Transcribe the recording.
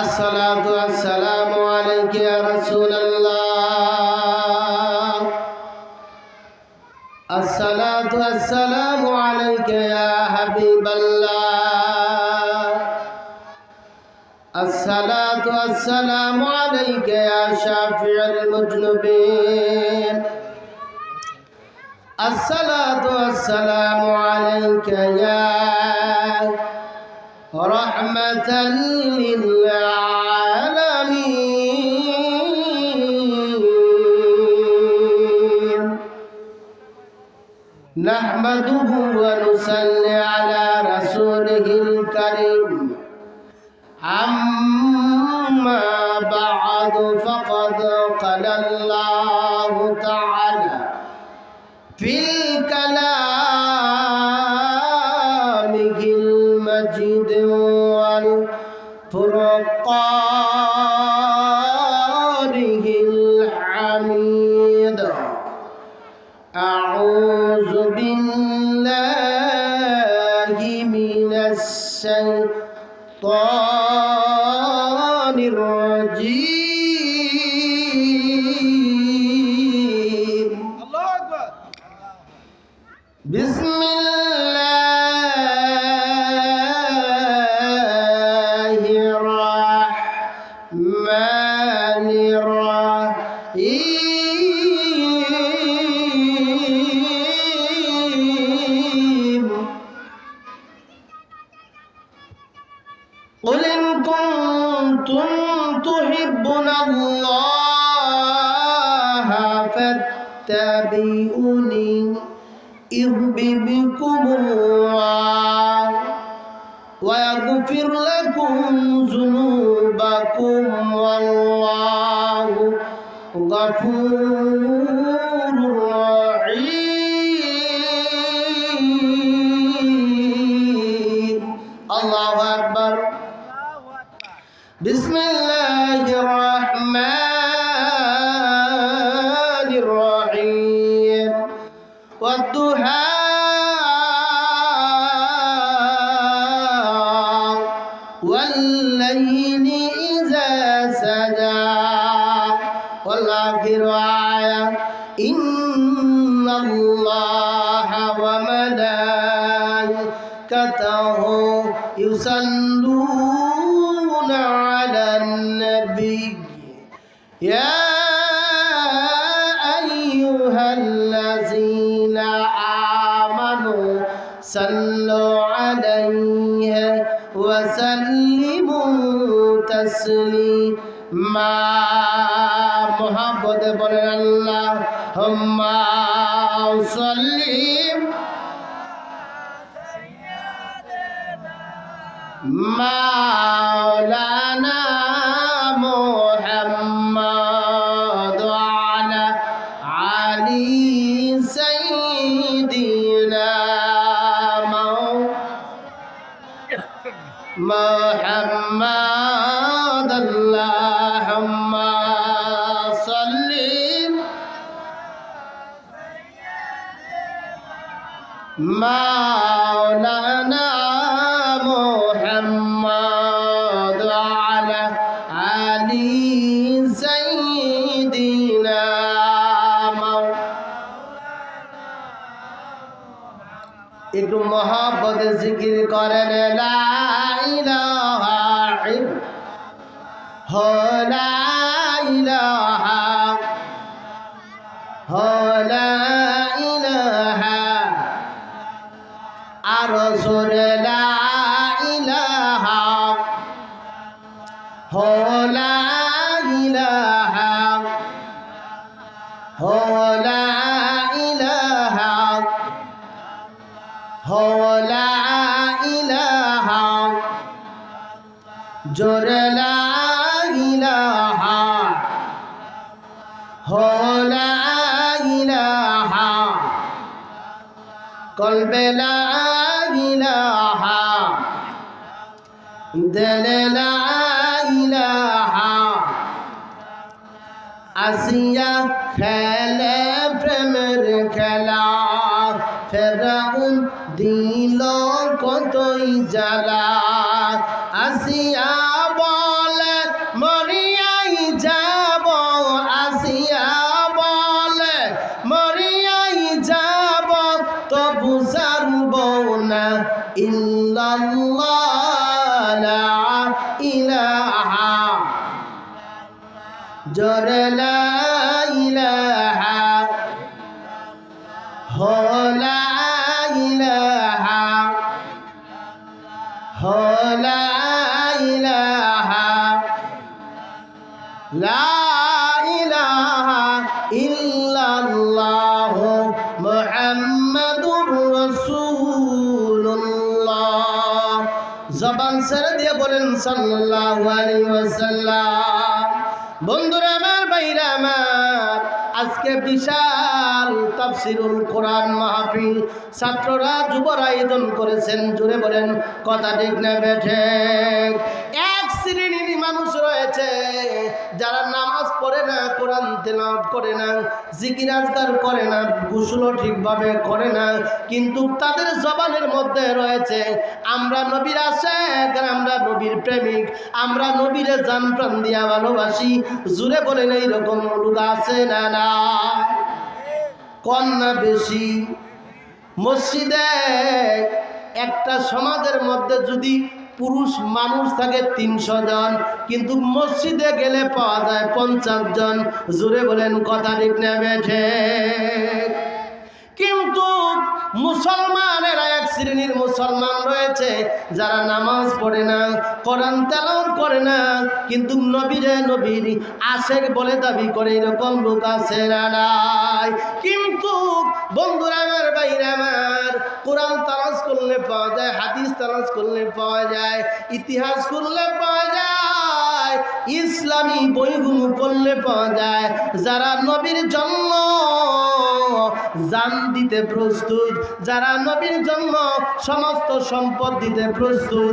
الصلاة والسلام عليك يا رسول الله. الصلاة والسلام عليك يا حبيب الله. الصلاة والسلام عليك يا شافع المذنبين الصلاة والسلام عليك يا رحمة للعالمين. نحمده ونصلي على رسوله الكريم. أما بعد فقد قال الله تعالى أعوذ بالله من الشيطان الرجيم. الله أكبر بسم الله الرحمن الرحيم. تحبون الله فاتبعوني يحببكم الله ويغفر لكم ذنوبكم والله غفور بسم الله الرحمن الرحيم. والضحى والليل إذا سجى. والآخر آية. إن الله وملائكته يصلون. يا أيها الذين آمنوا صلوا عليه وسلموا تسليما. محبت بلن الله هم صلِّ. مولانا محمد اللهم صلِّ مولانا محمد وعلى علي سيدنا مو- একটু মহাব্বত জিকির করেন লা হো লা ইলাহা, হো লা ইলাহা আর জোরে লা ইলাহা হো লা ইলাহা হো ইলাহা হো ইলাহা জোরে লা ইলাহা। দিলে লা ইলাহা। আসিয়া খেলে প্রেমের খেলা। ফেরাউন দিল কতই জ্বালা। আসিয়া ইল্লাল্লাহ লা ইলাহা। জরে লা ইলাহা। হলা ইলাহা। হলা ইলাহা। লা জবান দিয়ে বলেন, সাল্লাল্লাহু আলাইহি ওয়াসাল্লাম, বন্ধুরা আমার, ভাইরা আমার, আজকে বিশাল তাফসিরুল কোরআন মাহফিল ছাত্ররা যুবরা আয়োজন করেছেন। জুড়ে বলেন, কথা ঠিক না বেঠে রয়েছে যারা নামাজ পড়ে না, কোরআন তেলাওয়াত করে না, জিকির করে না, গুসলও ঠিকভাবে করে না, কিন্তু তাদের জবানের মধ্যে রয়েছে, আমরা নবীর আশেক আমরা নবীর প্রেমিক, আমরা নবীরে জান প্রাণ দিয়া ভালোবাসি। জুড়ে বলেন এইরকম লোক আছে না না কন্যা বেশি? মসজিদে একটা সমাজের মধ্যে যদি পুরুষ মানুষ থাকে তিনশো জন, কিন্তু মসজিদে গেলে পাওয়া যায় পঞ্চাশ জন। জুড়ে বলেন, কথা ঠিক নেবে বেঠে। কিন্তু মুসলমানেরা এক শ্রেণির মুসলমান রয়েছে, যারা নামাজ পড়ে না, কোরআন তেলাওয়াত করে না, কিন্তু নবীরে নবীর আশেক বলে দাবি করে এরকম লোক আছে কিন্তু বন্ধুরা আমার বাইরে আমার, কোরআন তালাশ করলে পাওয়া যায়, হাদিস তালাশ করলে পাওয়া যায়, ইতিহাস করলে পাওয়া যায়, ইসলামী বইগুলো পড়লে পাওয়া যায়, যারা নবীর জন্য জান দিতে প্রস্তুত যারা নবীর জন্য সমস্ত সম্পদ দিতে প্রস্তুত।